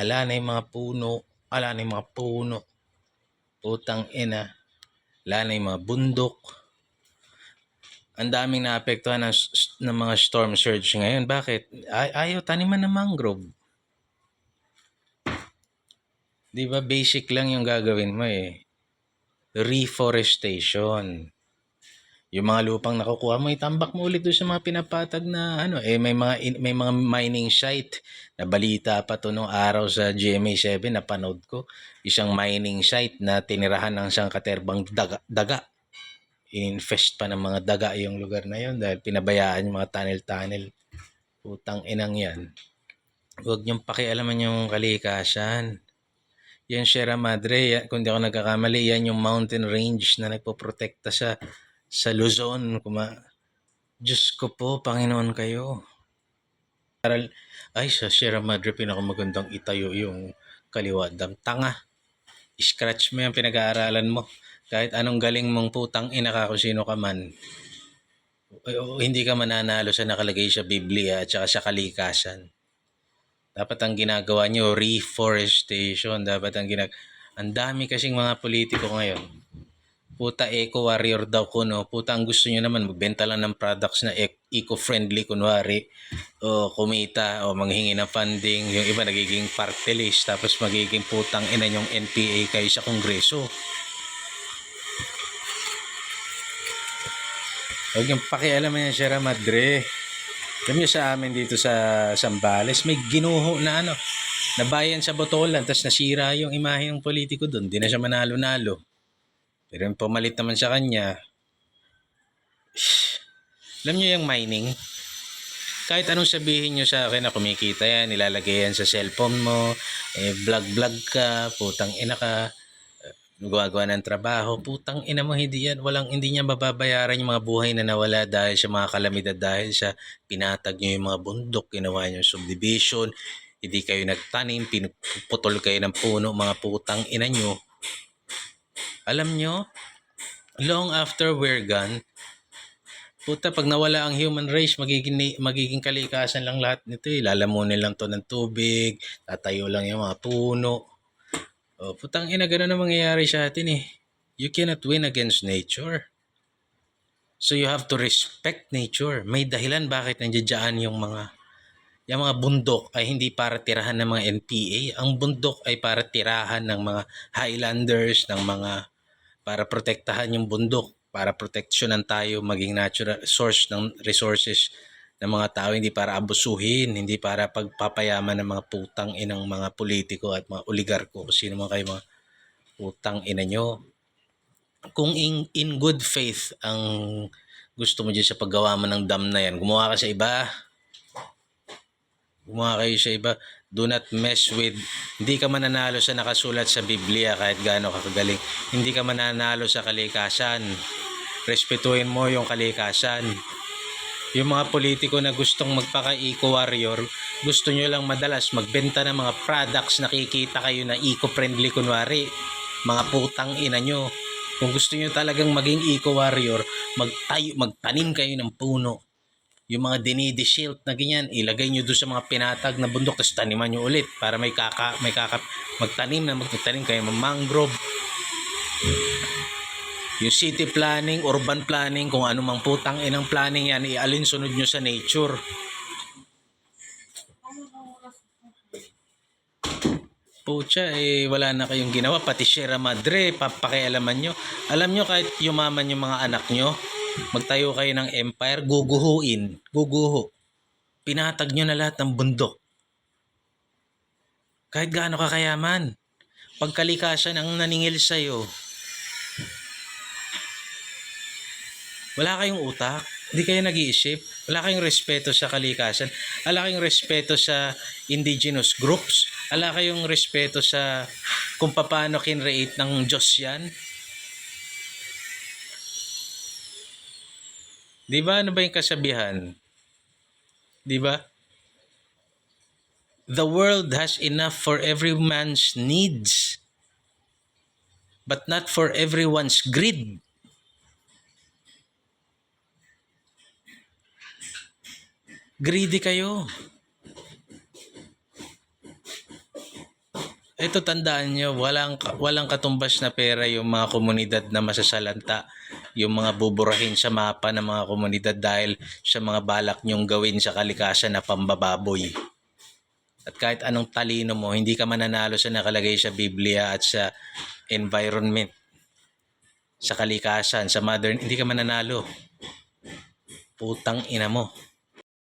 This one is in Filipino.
Ala na yung mga puno. Ala na yung mga puno. Putang ina. Ala na yung mga bundok. Ang daming naapektuhan ng, ng mga storm surge ngayon. Bakit? Ay, ayaw taniman ng mangrove. Di ba basic lang yung gagawin mo eh. Reforestation. Yung mga lupang nakukuha mo, itambak mo ulit doon sa mga pinapatag na ano, eh may mga may mga mining site na balita pa to nung araw sa GMA7 na panood ko. Isang mining site na tinirahan ng isang katerbang daga. daga. Infest pa ng mga daga yung lugar na yon dahil pinabayaan yung mga tunnel-tunnel. Putang inang yan. Huwag niyong pakialaman yung kalikasan. Yan Sierra Madre, yan, kung di ako nagkakamali, yan yung mountain range na nagpoprotekta sa sa Luzon. Kuma Diyos ko po, Panginoon kayo. Aral, ay, sa Sierra Madre, pinakamagandang itayo yung kaliwa. Tanga. Scratch mo yung pinag-aaralan mo. Kahit anong galing mong putang ina ka sino ka man. O, hindi ka mananalo sa nakalagay sa Biblia at saka sa kalikasan. Dapat ang ginagawa nyo, reforestation. Dapat ang ginag... Ang dami kasing mga politiko ngayon. Puta eco warrior daw ko no. Puta ang gusto nyo naman magbenta lang ng products na e- eco-friendly kunwari o kumita o manghingi ng funding. Yung iba nagiging party list tapos magiging putang ina yung NPA kayo sa kongreso. Huwag yung pakialaman yan, Sierra Madre. Alam niyo sa amin dito sa Sambales, may ginuho na ano, nabayan sa botolan, tapos nasira yung imahe ng politiko doon. Di na siya manalo-nalo. Pero yung pumalit naman sa kanya, alam niyo yung mining, kahit anong sabihin nyo sa akin na kumikita yan, nilalagay yan sa cellphone mo, eh, vlog-vlog ka, putang ina ka, eh, gumagawa ng trabaho, putang ina mo, hindi yan, walang, hindi niya mababayaran yung mga buhay na nawala dahil sa mga kalamidad, dahil sa pinatag nyo yung mga bundok, ginawa nyo yung subdivision, hindi kayo nagtanim, pinuputol kayo ng puno, mga putang ina nyo. Alam nyo, long after we're gone, Puta, pag nawala ang human race, magiging, magiging kalikasan lang lahat nito eh. Lalamunin lang to ng tubig, tatayo lang yung mga puno. O, putang ina, ganun ang mangyayari sa atin eh. You cannot win against nature. So you have to respect nature. May dahilan bakit nandiyan yung mga yung mga bundok ay hindi para tirahan ng mga NPA. Ang bundok ay para tirahan ng mga highlanders, ng mga para protektahan yung bundok para proteksyonan tayo maging natural source ng resources ng mga tao hindi para abusuhin hindi para pagpapayaman ng mga putang inang mga politiko at mga oligarko. Kung sino man kayo mga putang ina nyo. Kung in, in good faith ang gusto mo dyan sa paggawa mo ng dam na yan gumawa ka sa iba. Gumawa kayo sa iba do not mess with hindi ka mananalo sa nakasulat sa Biblia kahit gaano ka kagaling. Hindi ka mananalo sa kalikasan. Respetuhin mo yung kalikasan. Yung mga politiko na gustong magpaka eco warrior gusto nyo lang madalas magbenta ng mga products nakikita kayo na eco-friendly kunwari mga putang ina nyo. Kung gusto nyo talagang maging eco warrior magtayo, magtanim kayo ng puno yung mga dinidi shield na ganyan, ilagay nyo doon sa mga pinatag na bundok, tapos taniman nyo ulit para may kaka, may kaka, magtanim na magtanim kayo ng mangrove. Yung city planning, urban planning, kung ano mang putang inang planning yan, ialin sunod nyo sa nature. Pucha, eh, wala na kayong ginawa. Pati Sierra Madre, papakialaman nyo. Alam nyo, kahit yumaman yung mga anak nyo, magtayo kayo ng empire, guguhuin. Guguho. Pinatag nyo na lahat ng bundok. Kahit gaano ka kayaman. Pagkalikasan ang naningil sa'yo. Wala kayong utak. Hindi kayo nag-iisip. Wala kayong respeto sa kalikasan. Wala kayong respeto sa indigenous groups. Wala kayong respeto sa kung paano kinreate ng Diyos yan. Di ba? Ano ba yung kasabihan? Di ba? The world has enough for every man's needs, but not for everyone's greed. Greedy kayo. Ito tandaan nyo, walang, walang katumbas na pera yung mga komunidad na masasalanta, yung mga buburahin sa mapa ng mga komunidad dahil sa mga balak nyong gawin sa kalikasan na pambababoy. At kahit anong talino mo, hindi ka mananalo sa nakalagay sa Biblia at sa environment, sa kalikasan, sa modern, hindi ka mananalo. Putang ina mo.